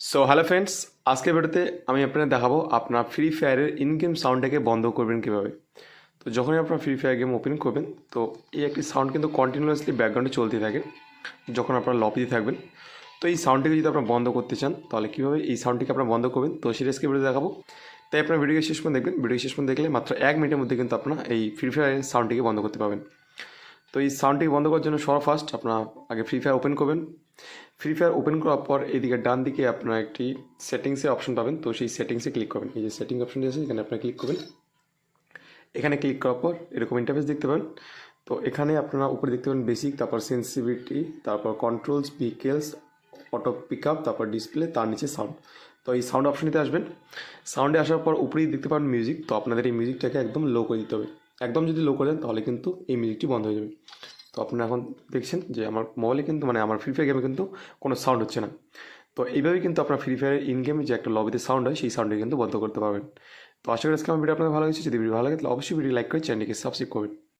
So hello friends আজকের ভিডিওতে আমি আপনাদের দেখাবো আপনার ফ্রি ফায়ারের ইন গেম সাউন্ডটাকে বন্ধ করবেন কীভাবে। তো যখনই আপনার ফ্রি ফায়ার গেম ওপেন করবেন, তো এই একটি সাউন্ড কিন্তু কন্টিনিউয়াসলি ব্যাকগ্রাউন্ডে চলতে থাকে, যখন আপনার লবিতে থাকবেন। তো এই সাউন্ডটিকে যদি আপনারা বন্ধ করতে চান, তাহলে কীভাবে এই সাউন্ডটিকে আপনারা বন্ধ করবেন, তো আজকে ভিডিও দেখাবো। তাই আপনার ভিডিওকে শেষ পর্যন্ত দেখবেন ভিডিও শেষ পর্যন্ত দেখলে মাত্র এক মিনিটের মধ্যে কিন্তু আপনারা এই ফ্রি ফায়ারের সাউন্ডটিকে বন্ধ করতে পারবেন। তো এই সাউন্ডটিকে বন্ধ করার জন্য সবার ফার্স্ট আপনার আগে ফ্রি ফায়ার ওপেন করবেন। ফ্রি ফায়ার ওপেন করার পর এদিকে ডান দিকে আপনার একটি সেটিংসের অপশন পাবেন। তো সেই সেটিংসে ক্লিক করবেন। এই যে সেটিং অপশনটি আছে এখানে আপনার ক্লিক করবেন। এখানে ক্লিক করার পর এরকম ইন্টারফেস দেখতে পাবেন। তো এখানে আপনারা উপরে দেখতে পাবেন বেসিক তারপর সেন্সিভিটি তারপর কন্ট্রোলস পিকেলস অটো পিক আপ তারপর ডিসপ্লে তার নিচে সাউন্ড তো এই সাউন্ড অপশনটিতে আসবেন। সাউন্ডে আসার পর উপরেই দেখতে পাবেন মিউজিক তো আপনাদের এই মিউজিকটাকে একদম লো করে দিতে হবে। একদম যদি লো করে দেন, তাহলে কিন্তু এই মিউজিকটি বন্ধ হয়ে যাবে। তো আপনারা এখন দেখছেন যে আমার মোবাইলে কিন্তু মানে আমার ফ্রি ফায়ার গেমে কিন্তু কোনো সাউন্ড হচ্ছে না। তো এইভাবেই কিন্তু আপনার ফ্রি ফায়ারের ইন গেমে যে একটা লবিতে সাউন্ড হয়, সেই সাউন্ডটি কিন্তু বন্ধ করতে পারবেন। তো আশা করি আজকে আমার ভিডিও আপনাদের ভালো হয়েছে যদি ভিডিও ভালো লাগে, তাহলে অবশ্যই ভিডিও লাইক করে চ্যানেলকে সাবস্ক্রাইব করবেন।